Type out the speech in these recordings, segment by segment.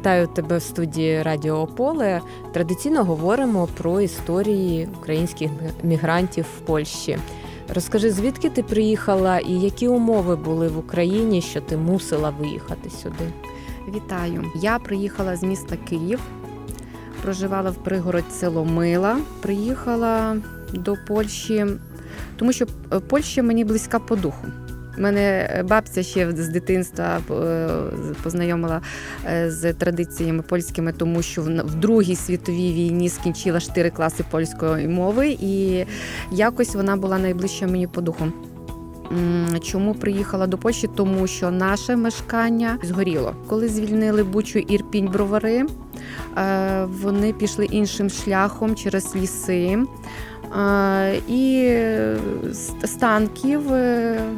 Вітаю тебе в студії Радіо Ополе. Традиційно говоримо про історії українських мігрантів в Польщі. Розкажи, звідки ти приїхала і які умови були в Україні, що ти мусила виїхати сюди? Вітаю! Я приїхала з міста Київ, проживала в пригород село. Приїхала до Польщі, тому що е, Польща мені близька по духу. Мене бабця ще з дитинства е, познайомила е, з традиціями польськими, тому що в в Другій світовій війні скінчила 4 класи польської мови, і якось вона була найближча мені по духу. Чому приїхала до Польщі? Тому що наше мешкання згоріло. Коли звільнили Бучу Ірпінь Бровари, е, вони пішли іншим шляхом через ліси. І з танків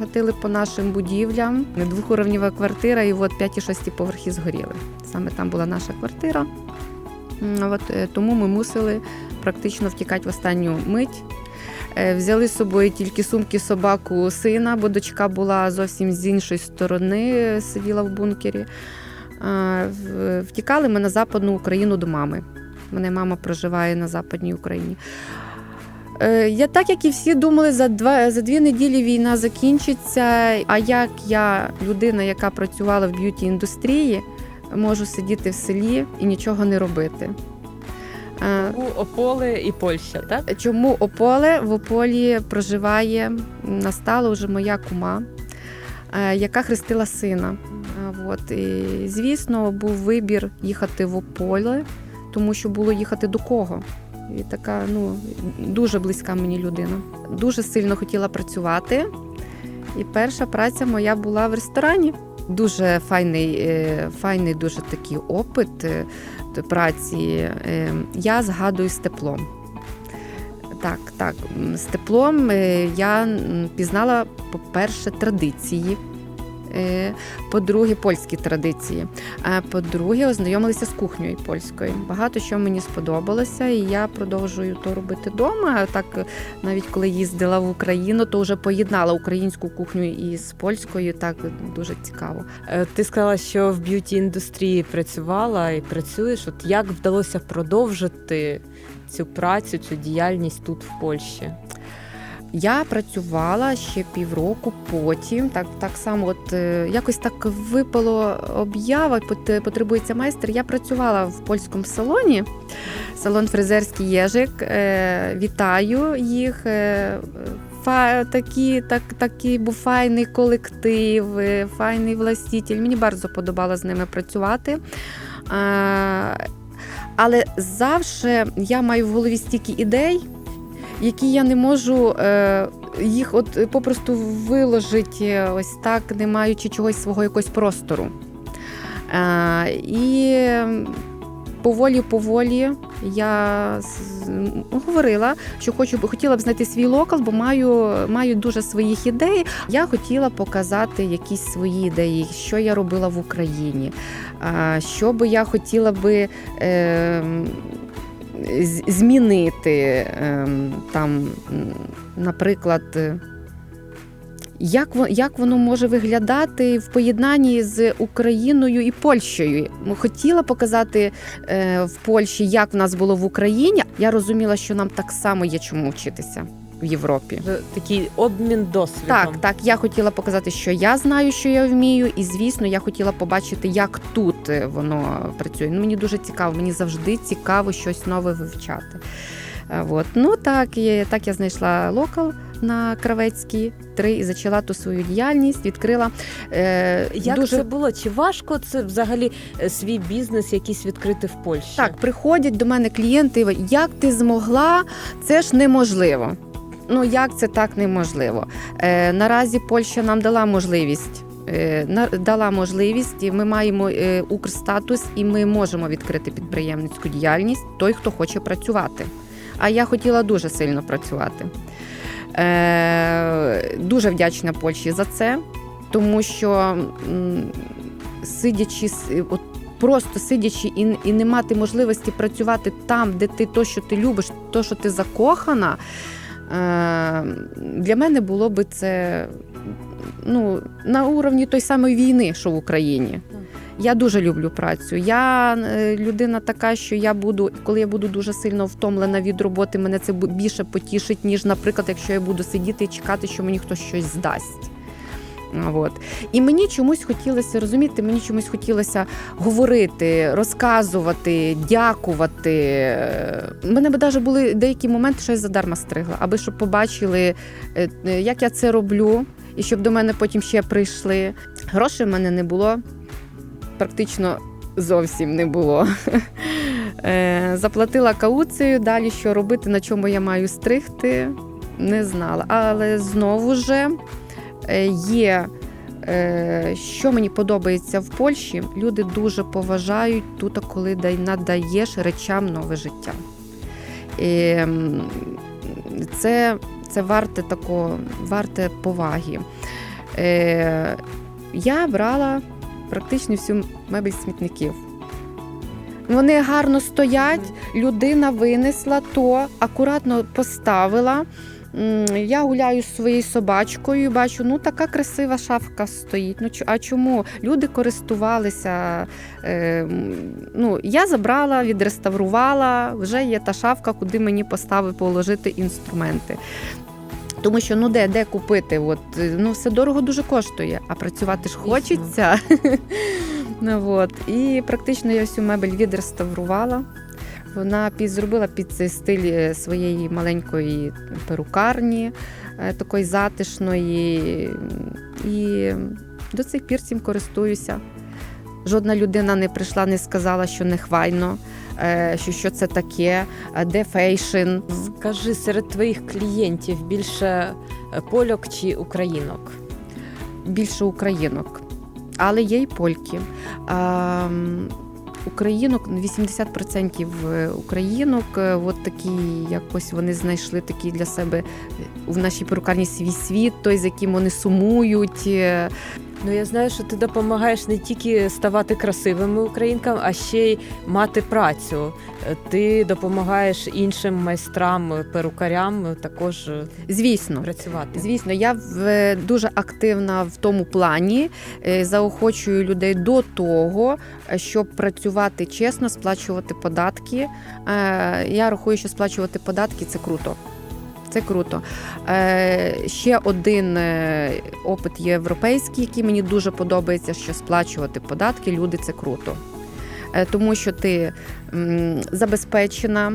гатили по нашим будівлям. Двохуровнєва квартира, і от 5 і 6 поверхи згоріли. Саме там була наша квартира. От, е, тому ми мусили практично втікати в останню мить. Е, Взяли з собою тільки сумки, собаку, сина, бо дочка була зовсім з іншої сторони, е, сиділа в бункері. Втікали ми на Западну Україну до мами. Мене мама проживає на Западній Україні. Е, Я так як і всі думали, за два за дві неділі війна закінчиться. А як я, людина, яка працювала в б'юті індустрії, можу сидіти в селі і нічого не робити. Е, У Ополе і Польща, так? Чому Ополе в Ополі проживає настала вже моя кума, е, яка хрестила сина. Е, От. І, звісно, був вибір їхати в Ополе, тому що було їхати до кого. І така ну, дуже близька мені людина. Дуже сильно хотіла працювати. І перша праця моя була в ресторані. Дуже файний, е, файний дуже такий опит е, праці. Е, Я згадую з теплом. Так, так, з теплом я пізнала, по-перше, традиції. Е, По-друге, польські традиції. А по-друге, ознайомилися з кухнею польською. Багато що мені сподобалося, і я продовжую то робити вдома. Так, е, навіть коли їздила в Україну, то вже поєднала українську кухню із польською. Так дуже цікаво. Е, Ти сказала, що в б'юті індустрії працювала і працюєш. От як вдалося продовжити цю працю, цю діяльність тут в Польщі? Я працювала ще півроку потім. Так, так само, от е, якось так випало об'ява, пот- потребується майстер. Я працювала в польському салоні, салон фрезерський Єжик. Е, вітаю їх. Е, Фа, такі, так, такий був файний колектив, файний властитель. Мені дуже подобало з ними працювати. А, але завжди я маю в голові стільки ідей, які я не можу е, їх от е, попросту виложити ось так, не маючи чогось свого якогось простору. Е, і поволі-поволі я говорила, що хочу хотіла б знайти свій локал, бо маю, маю дуже своїх ідей. Я хотіла показати якісь свої ідеї, що я робила в Україні, що би я хотіла би. Е, змінити ем, там, наприклад, е, як, як воно може виглядати в поєднанні з Україною і Польщею? Хотіла показати е, в Польщі, як в нас було в Україні. Я розуміла, що нам так само є чому вчитися в Європі. Е, Такий обмін досвідом. Так, так, я хотіла показати, що я знаю, що я вмію, і звісно, я хотіла побачити, як тут е, воно працює. Ну, мені дуже цікаво, мені завжди цікаво щось нове вивчати. Е, От. Ну так, і, так я знайшла локал на Кравецькій 3 і почала ту свою діяльність, відкрила. Е, Як дуже... це було? Чи важко це взагалі свій бізнес якийсь відкрити в Польщі? Так, приходять до мене клієнти, як ти змогла, це ж неможливо. Ну як це так неможливо? Е, наразі Польща нам дала можливість. е, Дала можливість, і ми маємо е, Укрстатус, і ми можемо відкрити підприємницьку діяльність той, хто хоче працювати. А я хотіла дуже сильно працювати. Е, дуже вдячна Польщі за це, тому що сидячи от просто сидячи і, і не мати можливості працювати там, де ти то, що ти любиш, то, що ти закохана. Е, для мене було би це ну, на уровні той самої війни, що в Україні. Я дуже люблю працю. Я е, людина така, що я буду, коли я буду дуже сильно втомлена від роботи, мене це більше потішить, ніж, наприклад, якщо я буду сидіти і чекати, що мені хтось щось здасть. От. І мені чомусь хотілося, розумієте, мені чомусь хотілося говорити, розказувати, дякувати. У мене б навіть були деякі моменти, що я задарма стригла, аби щоб побачили, е, е, як я це роблю, і щоб до мене потім ще прийшли. Грошей в мене не було, практично зовсім не було. Е, Заплатила кауцію, далі що робити, на чому я маю стригти, не знала. Але знову ж є. е, Що мені подобається в Польщі, люди дуже поважають тут, коли надаєш речам нове життя. І це, це варте такого, варте поваги. Е, я брала практично всю мебель смітників. Вони гарно стоять, людина винесла то, акуратно поставила. Я гуляю з своєю собачкою бачу, ну така красива шафка стоїть. Ну а чому? Люди користувалися. Е, ну, я забрала, відреставрувала, вже є та шафка, куди мені поставити положити інструменти. Тому що ну де, де купити? От, е, ну, все дорого дуже коштує, а працювати ж хочеться. ну, от. І практично я всю мебель відреставрувала. Вона зробила під цей стиль е, своєї маленької перукарні, е, такої затишної. І до цих пір цим користуюся. Жодна людина не прийшла, не сказала, що не хвайно, е, що, що це таке, де фейшн. Скажи, серед твоїх клієнтів більше польок чи українок? більше українок, але є й польки. Українок 80% українок, е, от такі якось вони знайшли такі для себе в нашій перукарні свій світ, той, з яким вони сумують. Е, Ну я знаю, що ти допомагаєш не тільки ставати красивими українкам, а ще й мати працю. Е, Ти допомагаєш іншим майстрам, е, перукарям е, також е, Звісно, працювати. Звісно, я в, дуже активна в тому плані, е, заохочую людей до того, е, щоб працювати чесно, сплачувати податки. Е, Я рахую, що сплачувати податки це круто. Це круто. Е, ще один е, опит європейський, який мені дуже подобається, що сплачувати податки, люди це круто. Е, тому що ти м, забезпечена,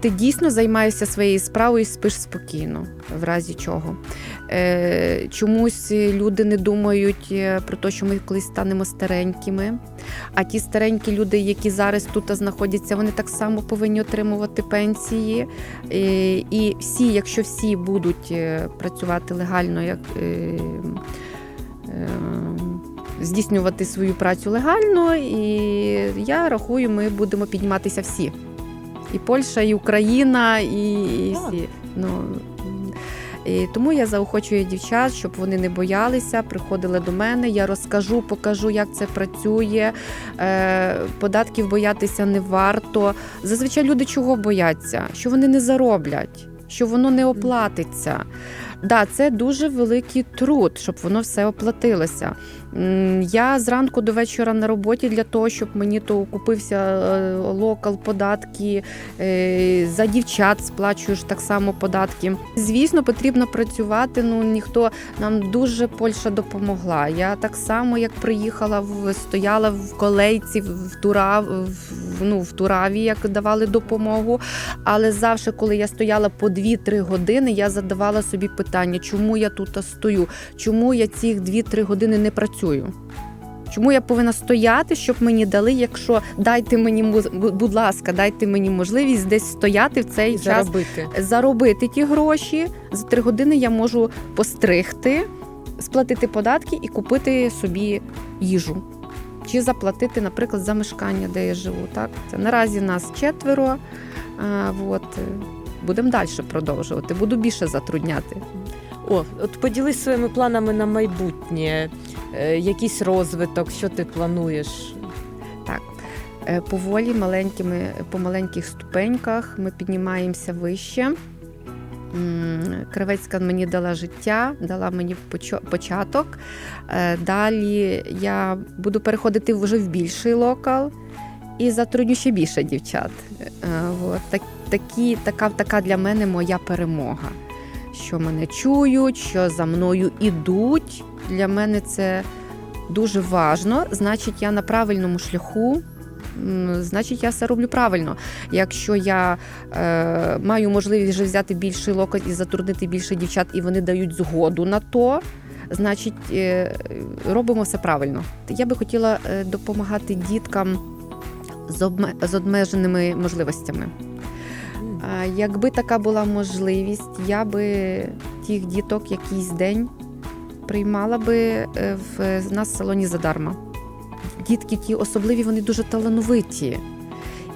ти дійсно займаєшся своєю справою і спиш спокійно, в разі чого. Е, чомусь люди не думають е, про те, що ми колись станемо старенькими. А ті старенькі люди, які зараз тут знаходяться, вони так само повинні отримувати пенсії. Е, І всі, якщо всі будуть е, працювати легально, як е, е, здійснювати свою працю легально, і я рахую, ми будемо підніматися всі. І Польща, і Україна, і, і всі. Ну, і тому я заохочую дівчат, щоб вони не боялися, приходили до мене. Я розкажу, покажу, як це працює. Е, податків боятися не варто. Зазвичай люди чого бояться? Що вони не зароблять, що воно не оплатиться. Да, це дуже великий труд, щоб воно все оплатилося. Я зранку до вечора на роботі для того, щоб мені то купився е, локал, податки, е, за дівчат сплачуєш так само податки. Звісно, потрібно працювати. Ну ніхто нам дуже Польща допомогла. Я так само, як приїхала стояла в колейці в Турав, ну, в Тураві, як давали допомогу. Але завжди, коли я стояла по 2-3 години, я задавала собі питання, чому я тут стою, чому я ці 2-3 години не працюю. Чому я повинна стояти, щоб мені дали, якщо дайте мені будь ласка, дайте мені можливість десь стояти в цей І час, заробити. заробити ті гроші. За три години я можу постригти, сплатити податки і купити собі їжу. Чи заплатити, наприклад, за мешкання, де я живу. Так? Це наразі нас четверо. А, от. Будемо далі продовжувати, буду більше затрудняти. О, от поділись своїми планами на майбутнє, е, якийсь розвиток, що ти плануєш? Е, Поволі, маленькими, по маленьких ступеньках ми піднімаємося вище. М, Кривецька мені дала життя, дала мені початок. Е, Далі я буду переходити вже в більший локал і затрудню ще більше дівчат. От, так, такі, така, така для мене моя перемога. Що мене чують, що за мною ідуть. Для мене це дуже важно. Значить, я на правильному шляху. Значить, я все роблю правильно. Якщо я е, маю можливість вже взяти більший локоть і затруднити більше дівчат, і вони дають згоду на то, значить, е, робимо все правильно. Я би хотіла е, допомагати діткам з, обме- з обмеженими можливостями. Якби така була можливість, я би тих діток якийсь день приймала би е, в нас в салоні задарма. Дітки ті особливі, вони дуже талановиті.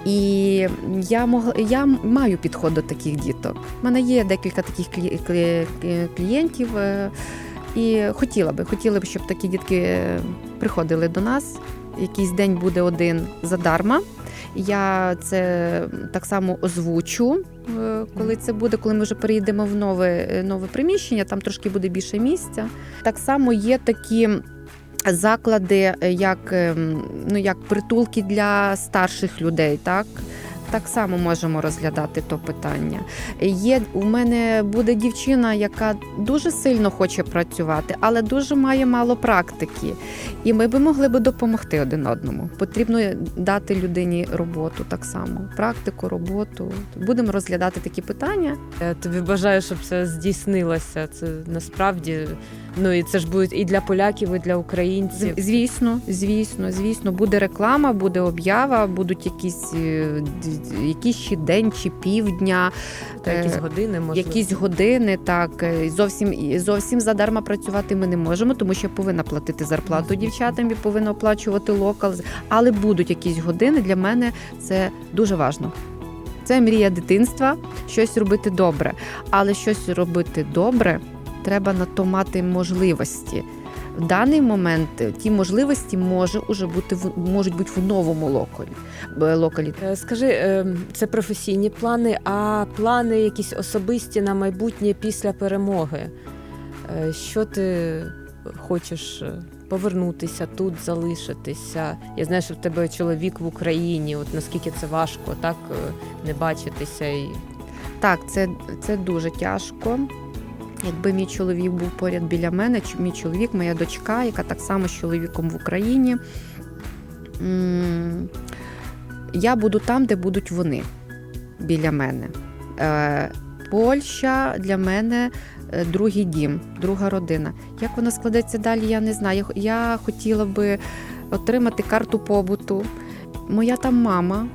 І я могла, я маю підход до таких діток. У мене є декілька таких клі- клієнтів, е, і хотіла би, хотіла б, щоб такі дітки е, приходили до нас. Якийсь день буде один задарма. Я це так само озвучу, е, коли це буде, коли ми вже перейдемо в нове, е, нове приміщення, там трошки буде більше місця. Так само є такі заклади, е, як, ем, ну, як притулки для старших людей. Так? Так само можемо розглядати то питання. Є у мене буде дівчина, яка дуже сильно хоче працювати, але дуже має мало практики. І ми би могли би допомогти один одному. Потрібно дати людині роботу так само, практику, роботу. Будемо розглядати такі питання. Я тобі бажаю, щоб це здійснилося. Це насправді ну і це ж буде і для поляків, і для українців. Звісно, звісно, звісно, буде реклама, буде об'ява, будуть якісь, е, якийсь ще день чи півдня, Та якісь е, години можливо. якісь години. Так е, зовсім зовсім задарма працювати ми не можемо, тому що я повинна платити зарплату дівчатам і повинна оплачувати локал. Але будуть якісь години. Для мене це дуже важливо. Це мрія дитинства, щось робити добре. Але щось робити добре, треба на то мати можливості. В даний момент е, ті можливості може уже бути в можуть бути в новому локалі. локалі. Е, Скажи, е, це професійні плани, а плани якісь особисті на майбутнє після перемоги. Що ти хочеш повернутися тут, залишитися? Я знаю, що в тебе чоловік в Україні. От наскільки це важко, так не бачитися і Так, це, це дуже тяжко. Якби мій чоловік був поряд біля мене, мій чоловік, моя дочка, яка так само з чоловіком в Україні. Я буду там, де будуть вони біля мене. Е, Польща для мене е, другий дім, друга родина. Як вона складеться далі, я не знаю. Я хотіла би отримати карту побуту. Моя там мама,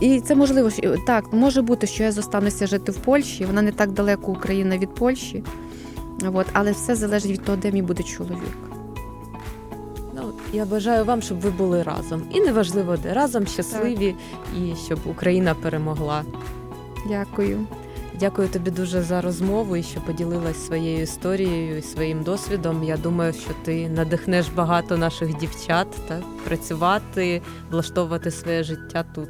і це можливо, що так, може бути, що я зостануся жити в Польщі. Вона не так далеко Україна від Польщі. От, але все залежить від того, де мій буде чоловік. ну я бажаю вам, щоб ви були разом. І неважливо, де разом щасливі, і щоб Україна перемогла. Дякую. Дякую тобі дуже за розмову і що поділилась своєю історією і своїм досвідом. Я думаю, що ти надихнеш багато наших дівчат так, працювати, влаштовувати своє життя тут.